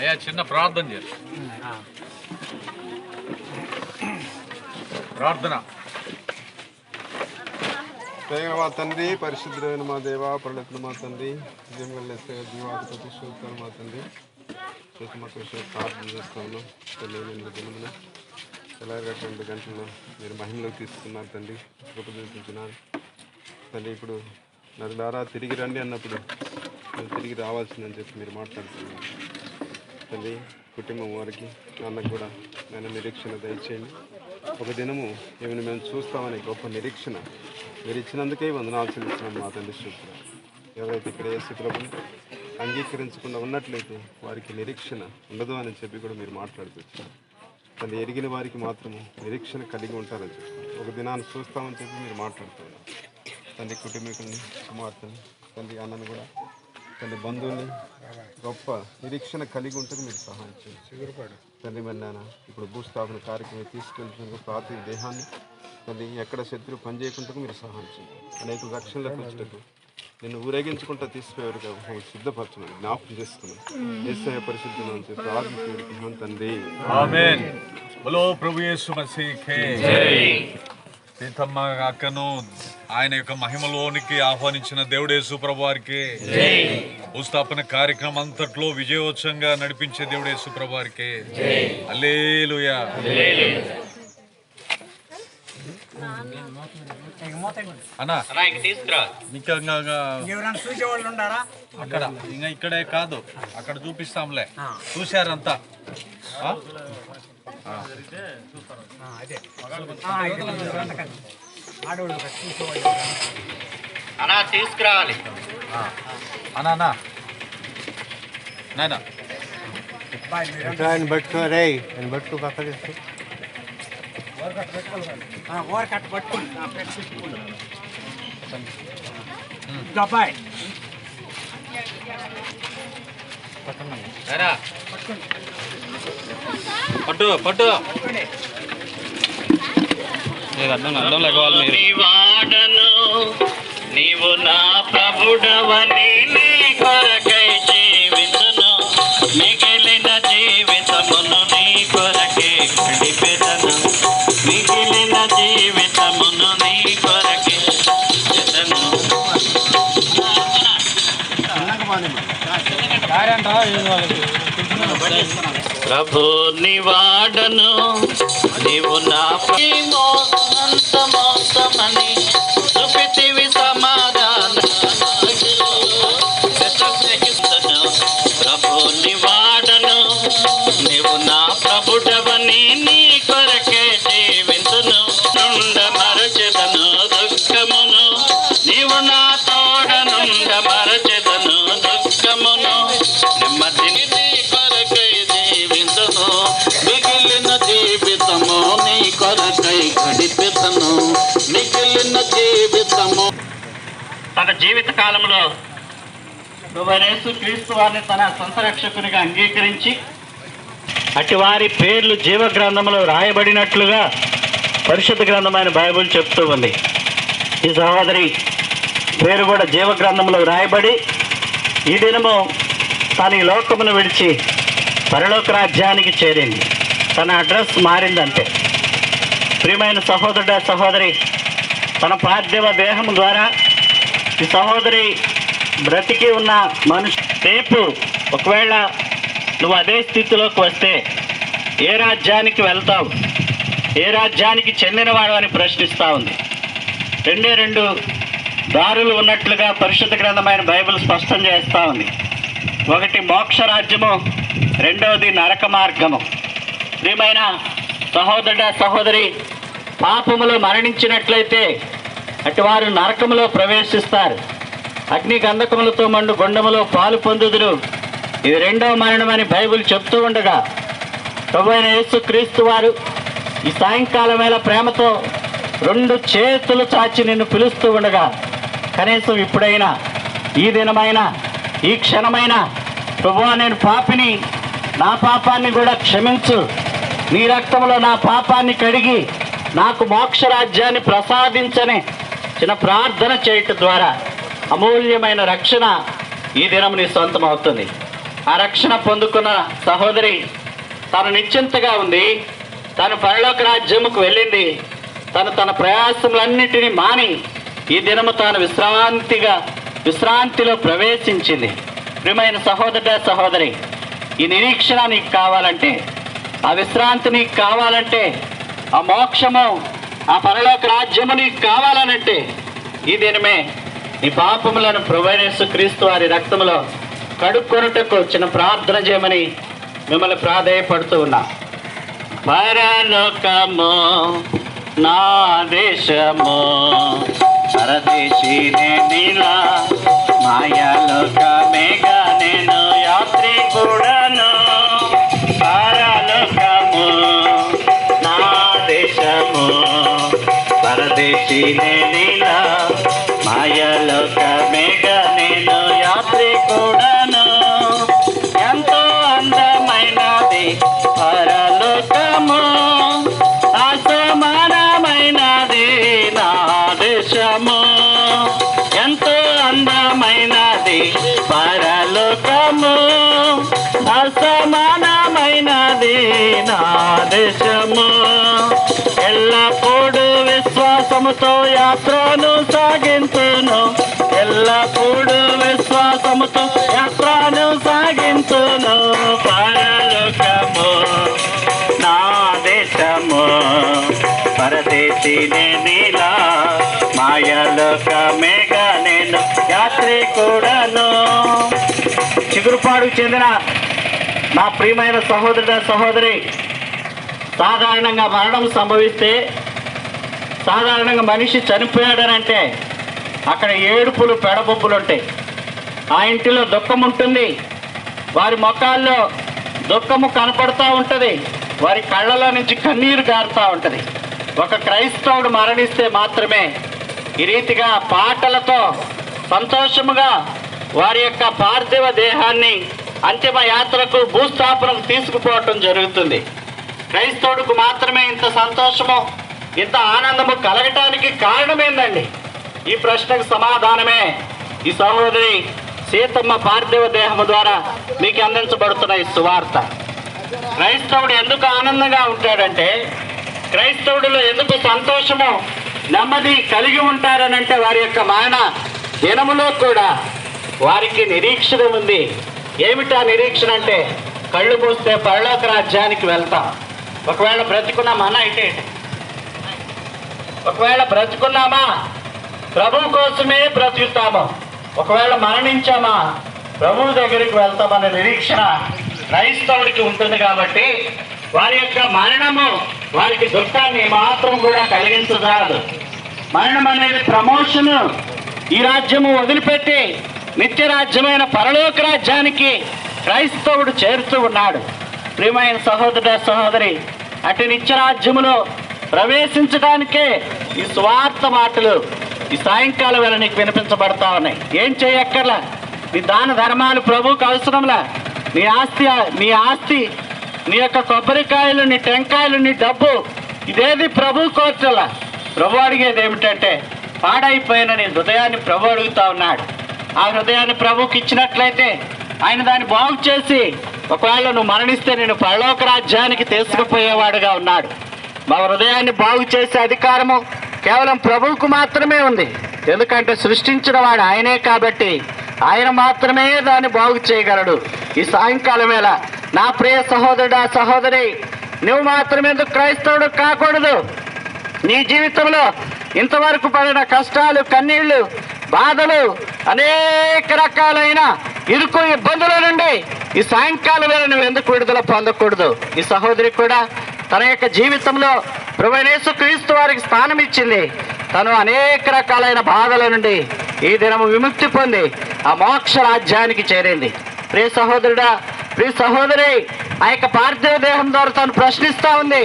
అయ్యా చిన్న ప్రార్థన చేసి ప్రార్థన. దైవ మా తండ్రి పరిశుద్ధమైన మా దేవ పర్లకులు మా తండ్రి జీవగల జీవాధిపతి శోతాలు మా తండ్రి ప్రార్థన చేస్తాను తల్లి నేను దినమున తెల్లగా రెండు గంటలు మీరు మహిమలోకి తీసుకున్నారు తండ్రి కృప చూపించినారు. తల్లి ఇప్పుడు నరులారా తిరిగి రండి అన్నప్పుడు నేను తిరిగి రావాల్సిందని చెప్పి మీరు మాట్లాడుతున్నారు. తల్లి కుటుంబం వారికి నాన్నకు కూడా నేను నిరీక్షణ దయచేయండి. ఒక దినము ఏమైనా మేము చూస్తామని గొప్ప నిరీక్షణ మీరు ఇచ్చినందుకే వందనాలు చెల్లిస్తున్నాం మా తండ్రి చూస్తున్నాం ఎవరైతే ఇక్కడ యేసు ప్రభుని అంగీకరించకుండా ఉన్నట్లయితే వారికి నిరీక్షణ ఉండదు అని చెప్పి కూడా మీరు మాట్లాడుతున్నారు. తల్లి ఎరిగిన వారికి మాత్రము నిరీక్షణ కలిగి ఉంటారని చెప్పి ఒక దినాన్ని చూస్తామని చెప్పి మీరు మాట్లాడుతున్నారు. తండ్రి కుటుంబీకుల్ని కుమార్తెని తండ్రి అన్నను కూడా తండ్రి బంధువుల్ని గొప్ప నిరీక్షణ కలిగి ఉంటుంది మీరు సహాయం చేయండి తండ్రి మరి నాన్న ఇప్పుడు భూస్థాపన కార్యక్రమం తీసుకెళ్తున్న ప్రాతి దేహాన్ని తండ్రి ఎక్కడ శత్రువు పనిచేయకుండా మీరు సహాయం చేయండి అనేక రక్షణలకు వచ్చేటప్పుడు నిన్ను ఊరేగించుకుంటా తీసుకుపోయారు కాబట్టి సిద్ధపరచమని జ్ఞాపకం చేసుకున్నాను ఏసయ పరిశుద్ధం ప్రార్థన తండ్రి. ఆమేన్. బలో ప్రభు యేసు సీతమ్మ అక్కను ఆయన యొక్క మహిమలోనికి ఆహ్వానించిన దేవుడేసు ప్రభు వారికి భూస్థాపన కార్యక్రమం అంతట్లో విజయోత్సవంగా నడిపించే దేవుడేసు ప్రభు వారికి అల్లేలుయా అక్కడ ఇంకా ఇక్కడే కాదు. అక్కడ చూపిస్తాంలే. చూశారంతా. ఆ? తీసుకురావాలి అనా నాయనా ఆయన పట్టుకోరే ఆయన పట్టుకో పక్కన ఆ, ఓర కట్ట పట్టుకోండి ఆ, పెట్టి తీసుకోండి. ఇదిగో బాయ్ రా పట్టు పట్టు వాడను నీవు నా ప్రభుడవని కొరకై జీవితను మిగిలిన జీవితమును నీ కొరకే గడిపెదను మిగిలిన జీవితమును నీ కొరకే గడిపెదను. ప్రభు నివాడను నీవు నా మోసంత మోసమని తన జీవిత కాలంలో యేసు క్రీస్తు వారిని తన సంసరక్షకునిగా అంగీకరించి అటు వారి పేర్లు జీవ గ్రంథంలో రాయబడినట్లుగా పరిశుద్ధ గ్రంథమైన బైబిల్ చెప్తూ ఉంది. ఈ సహోదరి పేరు కూడా జీవ గ్రంథంలో రాయబడి ఈ దినము తన లోకమును విడిచి పరలోక రాజ్యానికి చేరింది. తన అడ్రస్ మారిందంటే. ప్రియమైన సహోదరుడ సహోదరి తన పార్థివ దేహం ద్వారా ఈ సహోదరి బ్రతికి ఉన్న మనుషు రేపు ఒకవేళ నువ్వు అదే స్థితిలోకి వస్తే ఏ రాజ్యానికి వెళ్తావు? ఏ రాజ్యానికి చెందినవాడు అని ప్రశ్నిస్తూ ఉంది. రెండే రెండు దారులు ఉన్నట్లుగా పరిశుద్ధ గ్రంథమైన బైబిల్ స్పష్టం చేస్తూ ఉంది. ఒకటి మోక్ష రాజ్యము రెండవది నరక మార్గము. ప్రియమైన సహోదరుడ సహోదరి పాపములో మరణించినట్లయితే అటువారు నరకములో ప్రవేశిస్తారు. అగ్ని గంధకములతో మండు గుండములో పాలు పొందుదురు. ఇది రెండవ మరణమని బైబిల్ చెప్తూ ఉండగా ప్రభుత్వ యేసు క్రీస్తు వారు ఈ సాయంకాలం వేళ ప్రేమతో రెండు చేతులు చాచి నిన్ను పిలుస్తూ ఉండగా కనీసం ఇప్పుడైనా ఈ దినమైనా ఈ క్షణమైనా ప్రభువా నేను పాపిని నా పాపాన్ని కూడా క్షమించు. నీ రక్తంలో నా పాపాన్ని కడిగి నాకు మోక్ష రాజ్యాన్ని ప్రసాదించని చిన్న ప్రార్థన చేయటం ద్వారా అమూల్యమైన రక్షణ ఈ దినం నీ సొంతం అవుతుంది ఆ రక్షణ పొందుకున్న సహోదరి తను నిశ్చింతగా ఉంది. తను పరలోక రాజ్యముకు వెళ్ళింది. తను తన ప్రయాసములన్నిటినీ మాని ఈ దినము తాను విశ్రాంతిగా విశ్రాంతిలో ప్రవేశించింది. ప్రియమైన సహోదర సహోదరి ఈ నిరీక్షణ నీకు కావాలంటే ఆ విశ్రాంతి నీకు కావాలంటే ఆ మోక్షము ఆ పరలోక రాజ్యము నీకు కావాలనంటే ఈ దినమే నీ పాపములను ప్రవేశ క్రీస్తు వారి రక్తములో కడుక్కొనుటకు చిన్న ప్రార్థన చేయమని మిమ్మల్ని ప్రాధేయపడుతూ ఉన్నా. పరలోకము నా దేశము పరదేశీ నీలా మాయాలోకమేగా నేను యాత్రి కూడాను పరలోకము నా దేశము. పరదేశీ మాయలోక మేఘ నేను యాత్రి కూడాను. ఎంతో అందమైనది పరలోకము. విశ్వాసముతో యాత్రను సాగించును. ఎల్లప్పుడూ విశ్వాసముతో యాత్రను సాగించును. పరలోకము నా దేశము పరదేశీ నీలా మాయలోకమేగా నేను యాత్రి కూడాను చిగురుపాడుకు చెందిన నా ప్రియమైన సహోదరుడ సహోదరి సాధారణంగా మరణం సంభవిస్తే సాధారణంగా మనిషి చనిపోయాడనంటే అక్కడ ఏడుపులు పెడబొబ్బులు ఉంటాయి ఆ ఇంటిలో దుఃఖం ఉంటుంది వారి ముఖాల్లో దుఃఖము కనపడుతూ ఉంటుంది. వారి కళ్ళలో నుంచి కన్నీరు గారుతూ ఉంటుంది. ఒక క్రైస్తవుడు మరణిస్తే మాత్రమే ఈ రీతిగా పాటలతో సంతోషముగా వారి యొక్క పార్థివ దేహాన్ని అంతిమ యాత్రకు భూస్థాపనకు తీసుకుపోవటం జరుగుతుంది. క్రైస్తవుడికి మాత్రమే ఇంత సంతోషము ఇంత ఆనందము కలగటానికి కారణమేందండి? ఈ ప్రశ్నకు సమాధానమే. ఈ సహోదరి సీతమ్మ పార్థివ దేహము ద్వారా మీకు అందించబడుతున్న ఈ సువార్త. క్రైస్తవుడు ఎందుకు ఆనందంగా ఉంటాడంటే క్రైస్తవుడిలో ఎందుకు సంతోషము నెమ్మది కలిగి ఉంటారనంటే వారి యొక్క మాన దినములో కూడా వారికి నిరీక్షణ ఉంది. ఏమిటా నిరీక్షణ అంటే కళ్ళు మూస్తే పరలోక రాజ్యానికి వెళ్తాం. ఒకవేళ బ్రతికున్న మన అయితే ఒకవేళ బ్రతుకున్నామా ప్రభు కోసమే బ్రతుకుతాము. ఒకవేళ మరణించామా ప్రభు దగ్గరికి వెళ్తామనే నిరీక్షణ క్రైస్తవుడికి ఉంటుంది కాబట్టి వారి యొక్క మరణము వారికి దుఃఖాన్ని మాత్రం కూడా కలిగించరాదు మరణం అనేది ప్రమోషన్ ఈ రాజ్యము వదిలిపెట్టి నిత్య రాజ్యమైన పరలోక రాజ్యానికి క్రైస్తవుడు చేరుతూ ఉన్నాడు. ప్రియమైన సహోదర సహోదరి అటు నిత్య రాజ్యములో ప్రవేశించడానికే ఈ స్వార్థ మాటలు ఈ సాయంకాలం వేళ నీకు వినిపించబడతా ఉన్నాయి. ఏం చేయక్కర్లా. నీ దాన ధర్మాలు ప్రభువుకు అవసరంలా. నీ ఆస్తి నీ ఆస్తి నీ యొక్క కొబ్బరికాయలు నీ టెంకాయలు నీ డబ్బు ఇదేది ప్రభు కోర్చలా ప్రభు అడిగేది ఏమిటంటే పాడైపోయిన నీ హృదయాన్ని ప్రభు అడుగుతా ఉన్నాడు. ఆ హృదయాన్ని ప్రభుకి ఇచ్చినట్లయితే ఆయన దాన్ని బాగు చేసి ఒకవేళ నువ్వు మరణిస్తే నేను పరలోక రాజ్యానికి తీసుకుపోయేవాడుగా ఉన్నాడు. మా హృదయాన్ని బాగు చేసే అధికారము కేవలం ప్రభువుకు మాత్రమే ఉంది. ఎందుకంటే సృష్టించిన వాడు ఆయనే కాబట్టి ఆయన మాత్రమే దాన్ని బాగు చేయగలడు. ఈ సాయంకాలం వేళ నా ప్రియ సహోదరుడా సహోదరి నువ్వు మాత్రమే ఎందుకు క్రైస్తవుడు కాకూడదు? నీ జీవితంలో ఇంతవరకు పడిన కష్టాలు కన్నీళ్ళు బాధలు అనేక రకాలైన ఇరుకు ఇబ్బందుల నుండి ఈ సాయంకాలం వేళ నువ్వు ఎందుకు విడుదల పొందకూడదు? ఈ సహోదరి కూడా తన యొక్క జీవితంలో ప్రభునేసు క్రీస్తు వారికి స్థానం ఇచ్చింది. తను అనేక రకాలైన బాధల నుండి ఈ దినము విముక్తి పొంది ఆ మోక్ష రాజ్యానికి చేరింది. ప్రియ సహోదరుడా ప్రియ సహోదరి ఆ యొక్క పార్థివ దేహం ద్వారా తను ప్రశ్నిస్తూ ఉంది.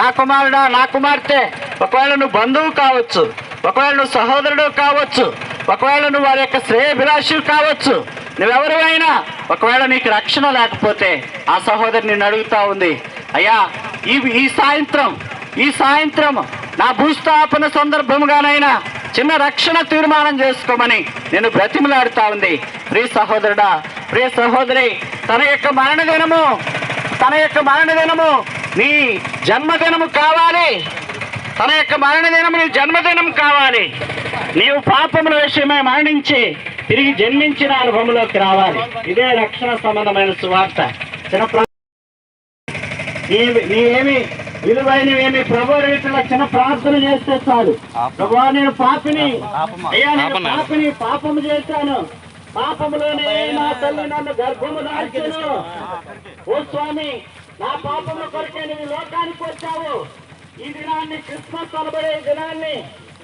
నా కుమారుడా నా కుమార్తె ఒకవేళ నువ్వు బంధువు కావచ్చు ఒకవేళ నువ్వు సహోదరుడు కావచ్చు ఒకవేళ నువ్వు వారి యొక్క శ్రేయభిలాషి కావచ్చు నువ్వెవరు అయినా ఒకవేళ నీకు రక్షణ లేకపోతే ఆ సహోదరి నిన్ను అడుగుతా ఉంది. అయ్యా ఈ ఈ సాయంత్రం ఈ సాయంత్రం నా భూస్థాపన సందర్భంగానైనా చిన్న రక్షణ తీర్మానం చేసుకోమని నేను బ్రతిమలాడుతా ఉంది. ప్రియ సహోదరుడా ప్రియ సహోదరి తన యొక్క మరణదినము తన యొక్క మరణదినము నీ జన్మదినము కావాలి. తన యొక్క మరణదినము నీ జన్మదినం కావాలి. నీవు పాపముల విషయమై మరణించి తిరిగి జన్మించిన అనుభవంలోకి రావాలి. ఇదే రక్షణ సంబంధమైన సువార్త. చిన్న నీవేమి విలువైనవేమి ప్రభు రీతిలో చిన్న ప్రార్థన చేస్తే చాలు. ప్రభు నేను పాపిని. అయ్యా నేను పాపిని? పాపము చేశాను. పాపములోనే నా తల్లి నన్ను గర్భము దాల్చెను ఓ స్వామి నా పాపముల కొరకే నువ్వు లోకానికి వచ్చావు. ఈ దినాన్ని క్రిస్మస్ అనబడే దినాన్ని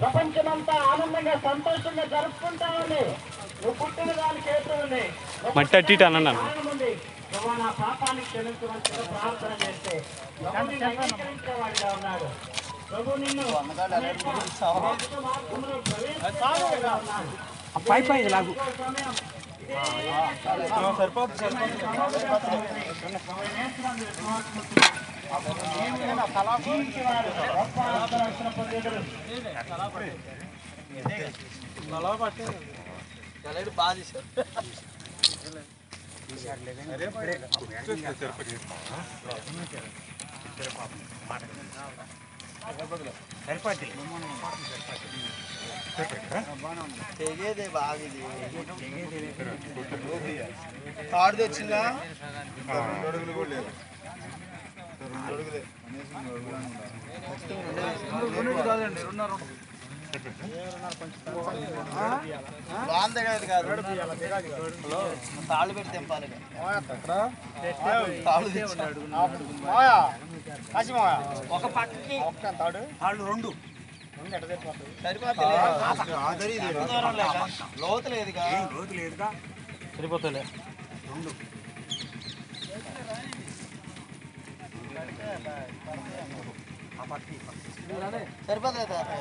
ప్రపంచమంతా ఆనందంగా సంతోషంగా జరుపుకుంటామని నువ్వు పుట్టిన దానికి ఉంది మట్టి అట్టి అన్నాను. ప్రభు నా పాపాన్ని క్షమించమని చిన్న ప్రార్థన చేస్తే ప్రభు నిన్ను అంగీకరించేవాడిగా ఉన్నాడు ప్రభు నిన్ను మార్గంలో ప్రవేశించేవాడిగా ఉన్నాడు. పై పై లాగు తాడు తెచ్చిందా రెండు అడుగులు కూడా లేదు రెండు అడుగులే బాగుంది కాదు తాళ్ళు పెట్టి తెంపాలి ఒక పక్కకి తాడు తాళ్ళు రెండు సరిపోతుంది లోతు లేదుగా లోతు లేదుగా సరిపోతలే. సరిపోతుంది ప్రభువా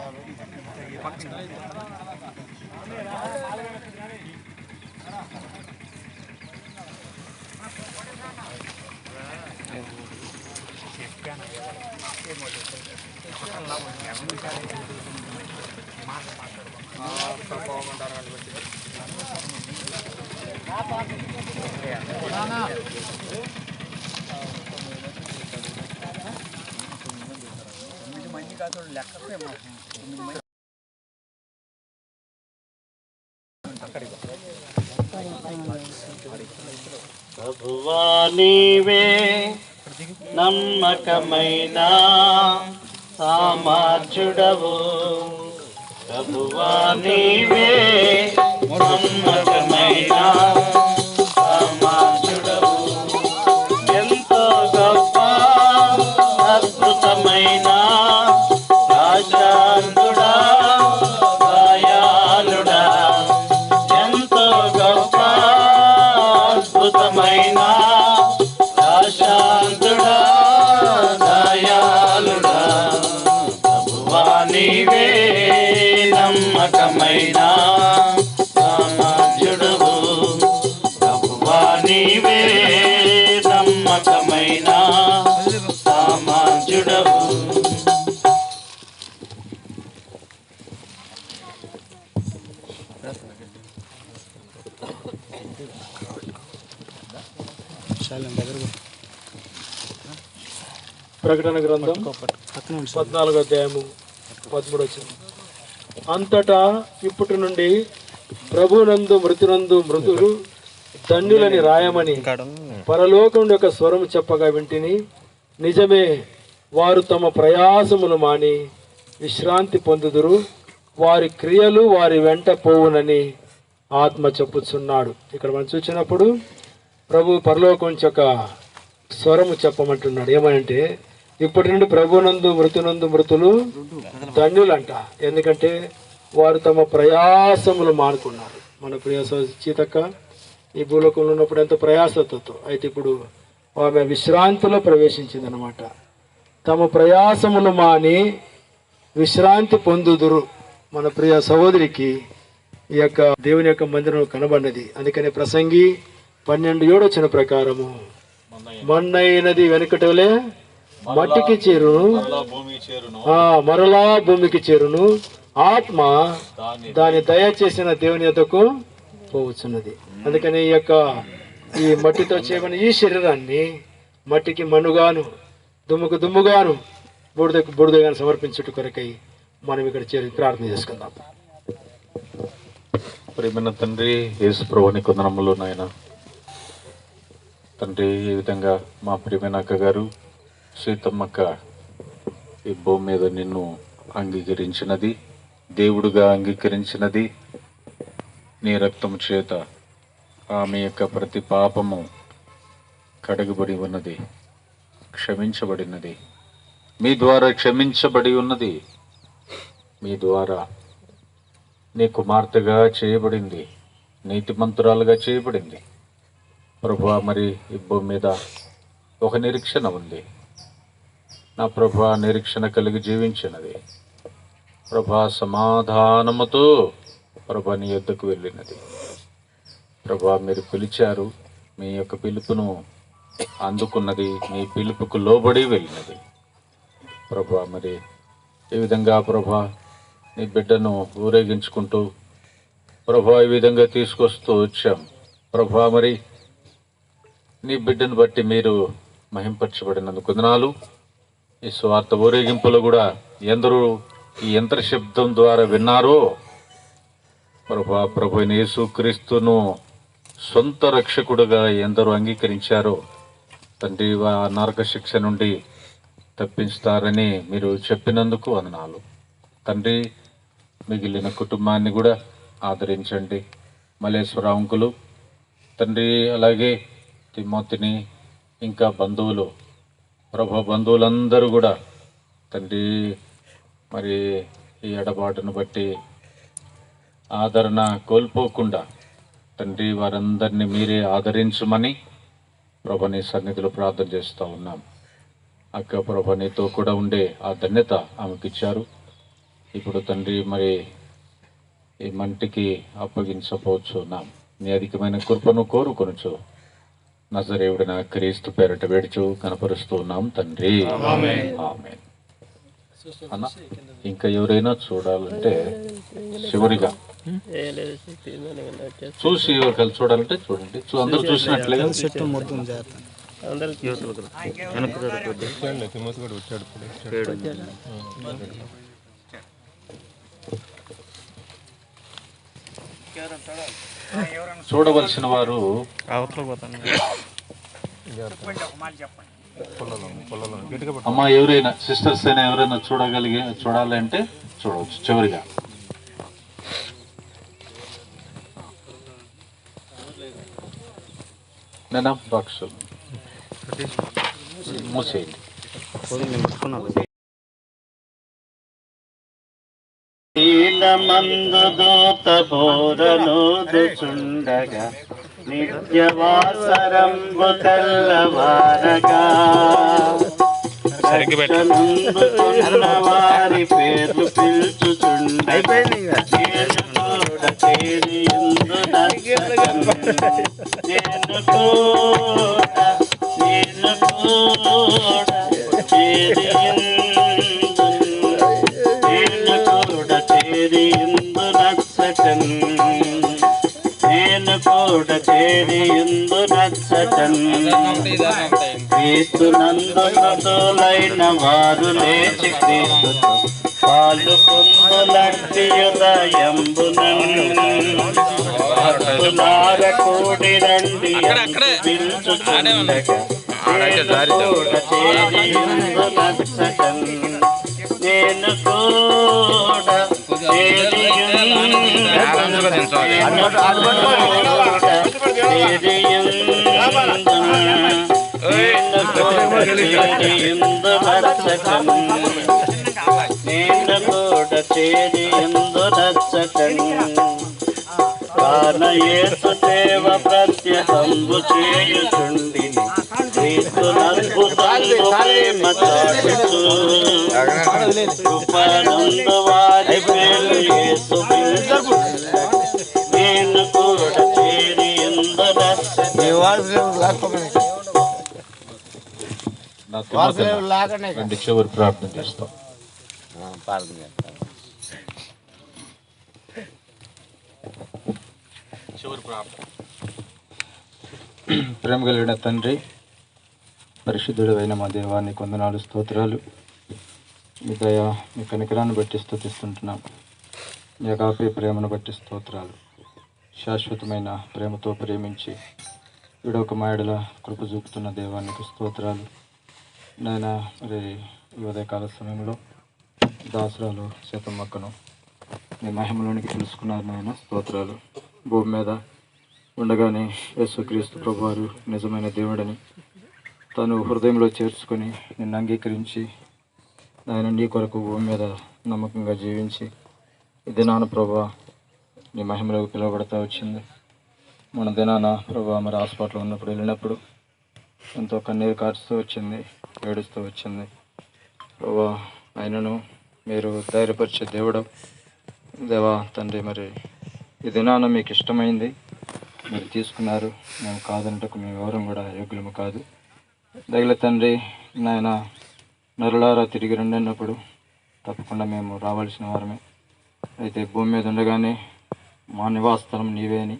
నీవే నమ్మకమైన సామార్జుడవు ప్రభువా నీవే నమ్మక ప్రకటన గ్రంథం పద్నాలుగు అధ్యాయము పదమూడు వచ్చింది. అంతటా ఇప్పటి నుండి ప్రభునందు మృతునందు మృతులు దండులని రాయమని పరలోకం యొక్క స్వరం చెప్పగా వింటిని నిజమే వారు తమ ప్రయాసములు మాని విశ్రాంతి పొందుదురు వారి క్రియలు వారి వెంట పోవునని ఆత్మ చెప్పుచున్నాడు. ఇక్కడ మనం చూసినప్పుడు ప్రభు పరలోకం యొక్క స్వరము చెప్పమంటున్నాడు. ఏమంటే ఇప్పటి నుండి ప్రభునందు మృతునందు మృతులు ధన్యులంట. ఎందుకంటే వారు తమ ప్రయాసములు మానుకున్నారు. మన ప్రియ సోదరి సీతక్క ఈ భూలోకంలో ఉన్నప్పుడు ఎంతో ప్రయాసతో అయితే ఇప్పుడు ఆమె విశ్రాంతిలో ప్రవేశించింది అనమాట తమ ప్రయాసములు మాని విశ్రాంతి పొందుదురు మన ప్రియ సహోదరికి ఈ యొక్క దేవుని యొక్క మందిరం కనబడినది. అందుకని ప్రసంగి పన్నెండు ఏడు వచ్చిన ప్రకారము. మన్నైనది వెనుకటలే మట్టికి చేరును. మరలా భూమికి చేరును. ఆత్మ దాని దయచేసిన దేవుని యొద్దకు పోవచ్చున్నది. అందుకని ఈ యొక్క ఈ మట్టితో చేయమని ఈ శరీరాన్ని మట్టికి మన్నుగాను దుమ్ముకు దుమ్ముగాను బుడిదకు బుడిదగాను సమర్పించుట కొరకై మనం ఇక్కడ చేరి ప్రార్థన చేసుకుందాం. ప్రేమైన తండ్రి యేసు ప్రభుని కొందనములు నాయన. తండ్రి ఈ విధంగా మా ప్రియమైన అక్క గారు సీతమ్మక్క ఈ భూమి మీద నిన్ను అంగీకరించినది దేవుడుగా అంగీకరించినది. నీ రక్తం చేత ఆమె యొక్క ప్రతి పాపము కడగబడి ఉన్నది క్షమించబడినది. మీ ద్వారా క్షమించబడి ఉన్నది. మీ ద్వారా నీ కుమార్తెగా చేయబడింది. నీతిమంతురాలుగా చేయబడింది. ప్రభు మరి ఈ భూమి మీద ఒక నిరీక్షణ ఉంది. నా ప్రభు నిరీక్షణ కలిగి జీవించినది. ప్రభా సమాధానముతో ప్రభా నీ యొద్దకు వెళ్ళినది. ప్రభా మీరు పిలిచారు మీ యొక్క పిలుపును అందుకున్నది మీ పిలుపుకు లోబడి వెళ్ళినది. ప్రభా మరి ఈ విధంగా ప్రభా నీ బిడ్డను ఊరేగించుకుంటూ ప్రభా ఈ విధంగా తీసుకొస్తూ వచ్చాం. ప్రభా మరి నీ బిడ్డను బట్టి మీరు మహింపరచబడినందుకు వందనాలు. ఈ స్వార్థ ఊరేగింపులో కూడా ఎందరూ ఈ యంత్ర శబ్దం ద్వారా విన్నారో? ప్రభా ప్రభు అయిన యేసుక్రీస్తును సొంత రక్షకుడుగా ఎందరూ అంగీకరించారో? తండ్రి ఆ నరక శిక్ష నుండి తప్పిస్తారని మీరు చెప్పినందుకు వందనాలు. తండ్రి మిగిలిన కుటుంబాన్ని కూడా ఆదరించండి. మలేశ్వర అంకులు తండ్రి అలాగే తిమ్మోతిని ఇంకా బంధువులు ప్రభు బంధువులందరూ కూడా తండ్రి మరి ఈ ఎడబాటును బట్టి ఆదరణ కోల్పోకుండా తండ్రి వారందరినీ మీరే ఆదరించమని ప్రభని సన్నిధిలో ప్రార్థన చేస్తూ ఉన్నాం. అక్క ప్రభనితో కూడా ఉండే ఆ ధన్యత ఆమెకిచ్చారు. ఇప్పుడు తండ్రి మరి ఈ మంటికి అప్పగించపోవచ్చు నాం నీ అధికమైన కృపను కోరుకొనుచు నజరేవుడిన క్రీస్తు పేరట వేడుచు కనపరుస్తూ ఉన్నాం తండ్రి. అన్న ఇంకా ఎవరైనా చూడాలంటే చివరిగా చూసి ఒకరు చూడాలంటే చూడండి. అందరూ చూసినట్లుగా చూడవలసిన వారు అమ్మ ఎవరైనా సిస్టర్స్ అయినా ఎవరైనా చూడగలిగే చూడాలంటే చూడవచ్చు చివరిగా. నేనా బాక్స్ మూసేయండి. మందు దూత బోరనోదుచుండగా నిత్యవాసరంబు తెల్లవారగా వారి పేర్లు పిలుచుచుండగా నేను కూడా నేను కూడా కూడా చేరి ఇందు నచ్చటన్ క్రీస్తు నందు మృతులైన వారు లేచి క్రీస్తుతో పాలు పొందులంటి ఉదయంబునార కూడి రండి నేను నేను కూడా చేరి ఎందు నచ్చటను కానయేసు దేవ ప్రత్యహంబు చేయుచుండి ప్రేమ చాటుచు కృపానందు వారి పేరు యేసు ప్రార్థన చేస్తాం చివరి ప్రార్థన ప్రేమ కలిగిన తండ్రి పరిశుద్ధుడు అయిన మా దేవాన్ని కొందనాలు స్తోత్రాలు. మీ దయ మీ కనికరాన్ని బట్టి స్థుతిస్తుంటున్నాం మీ కాఫీ ప్రేమను బట్టి స్తోత్రాలు. శాశ్వతమైన ప్రేమతో ప్రేమించి విడొక మాయడల కృప చూపుతున్న దేవానికి స్తోత్రాలు. నేను మరి ఈ ఉదయకాల సమయంలో దాసరాలు సీతమ్మక్కను నీ మహిమలోనికి తెలుసుకున్నారు నాయన స్తోత్రాలు. భూమి మీద ఉండగానే యేసుక్రీస్తు ప్రభువారు నిజమైన దేవుడని తను హృదయంలో చేర్చుకొని నిన్ను అంగీకరించి నాయన నీ కొరకు భూమి మీద నమ్మకంగా జీవించి ఇది దినాన ప్రభా నీ మహిమలోకి పిలువబడతా వచ్చింది. మన దినాన ప్రభా మరి హాస్పిటల్లో ఉన్నప్పుడు వెళ్ళినప్పుడు ఎంతో కన్నీరు కారుస్తూ వచ్చింది ఏడుస్తూ వచ్చింది. ప్రభా ఆయనను మీరు ధైర్యపరిచే దేవుడు. దేవా తండ్రి మరి ఈ దినాన మీకు ఇష్టమైంది మీరు తీసుకున్నారు. మేము కాదంటకు మేము ఎవరం కూడా యోగ్యులము కాదు. దగిల తండ్రి నాయన నరులారా తిరిగి రండి అన్నప్పుడు తప్పకుండా మేము రావాల్సిన వారమే. అయితే భూమి మీద ఉండగానే మా నివాస స్థలం నీవే అని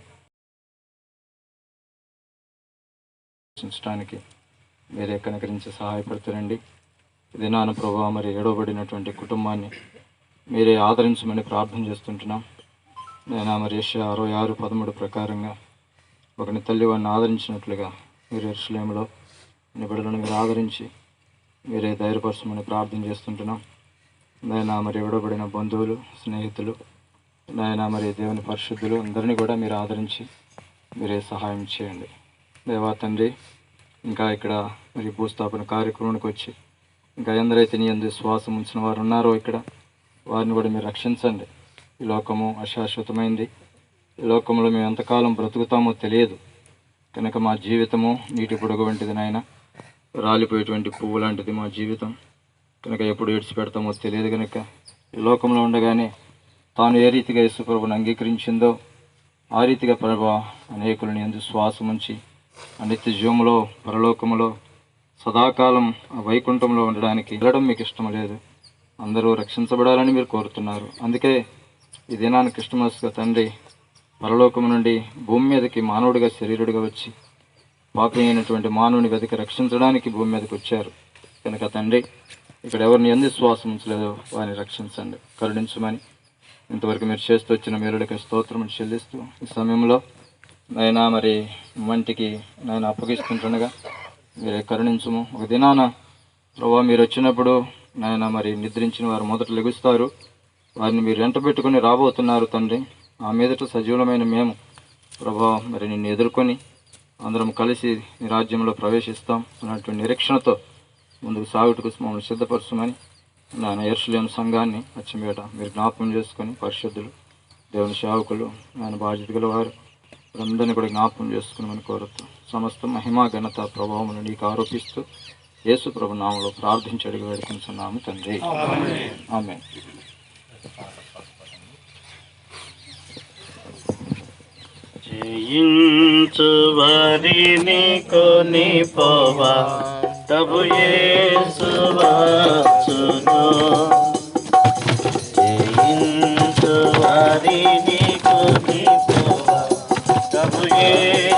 దర్శించడానికి మీరే కనకరించి సహాయపడుతురండి? ఇది ప్రభావ మరి ఎడవబడినటువంటి కుటుంబాన్ని మీరే ఆదరించమని ప్రార్థన చేస్తుంటున్నాం. నేను మరి యెషయా అరవై ఆరు పదమూడు ప్రకారంగా ఒకని తల్లి వాడిని ఆదరించినట్లుగా మీరు ఎరుసలేములో నీ బిడ్డలను మీరు ఆదరించి మీరే ధైర్యపరచమని ప్రార్థన చేస్తుంటున్నాం. నాయన మరి ఇవ్వబడిన బంధువులు స్నేహితులు నాయన మరి దేవుని పరిశుద్ధులు అందరినీ కూడా మీరు ఆదరించి మీరే సహాయం చేయండి. దేవా తండ్రి ఇంకా ఇక్కడ మరి భూస్థాపన కార్యక్రమానికి వచ్చి ఇంకా ఎందరైతే నీ ఎందు శ్వాసం ఉంచిన వారు ఉన్నారో ఇక్కడ వారిని కూడా మీరు రక్షించండి. ఈ లోకము అశాశ్వతమైంది. ఈ లోకంలో మేము ఎంతకాలం బ్రతుకుతామో తెలియదు. కనుక మా జీవితము నీటి పొడుగు వంటిది నాయన. రాలిపోయేటువంటి పువ్వు లాంటిది మా జీవితం. కనుక ఎప్పుడు విడిచిపెడతామో తెలియదు కనుక ఈ లోకంలో ఉండగానే తాను ఏ రీతిగా యేసుప్రభుని అంగీకరించిందో ఆ రీతిగా ప్రభా అనేకులని ఎందు శ్వాసముంచి ఉంచి జీవములో పరలోకములో సదాకాలం ఆ వైకుంఠంలో ఉండడానికి వెళ్ళడం మీకు ఇష్టం లేదు. అందరూ రక్షించబడాలని మీరు కోరుతున్నారు. అందుకే ఈ దినాన్ని క్రిస్టమస్గా తండ్రి పరలోకము నుండి భూమి మీదకి మానవుడిగా శరీరుడిగా వచ్చి పాపి అయినటువంటి మానవుని వెతికి రక్షించడానికి భూమి మీదకి వచ్చారు. కనుక తండ్రి ఇక్కడ ఎవరిని ఎందు శ్వాసం ఉంచలేదో వారిని రక్షించండి. కరుణించమని ఇంతవరకు మీరు చేస్తూ వచ్చిన మేలుడికి స్తోత్రం చెల్లిస్తూ ఈ సమయంలో నైనా మరి మంటికి నేను అప్పగిస్తుంటుండగా మీరు కరుణించము. ఒక దినాన ప్రభా మీరు వచ్చినప్పుడు నాయన మరి నిద్రించిన వారు మొదట లెగుస్తారు. వారిని మీరు వెంట పెట్టుకుని రాబోతున్నారు తండ్రి. ఆ మీదట సజీవులమైన మేము ప్రభా మరి నిన్ను ఎదుర్కొని అందరం కలిసి రాజ్యంలో ప్రవేశిస్తాం అన్నటువంటి నిరీక్షణతో ముందుకు సాగుటకు మమ్మల్ని సిద్ధపరచమని నాయన ఎర్షలేని సంఘాన్ని అచ్చమేట మీరు జ్ఞాపకం చేసుకొని పరిశుద్ధులు దేవుని సేవకులు ఆయన బాధ్యత గల వారు అందరినీ కూడా జ్ఞాపకం చేసుకుని కోరుతూ సమస్త మహిమా ఘనత ప్రభావమును నీకు ఆరోపిస్తూ యేసు ప్రభు నామంలో ప్రార్థించి అడిగి వేడుకుంటున్నాము తండ్రి. ఆమె జయించు వారిని కొని పోవా ప్రభు యేసు జయించు వారిని ప్రభు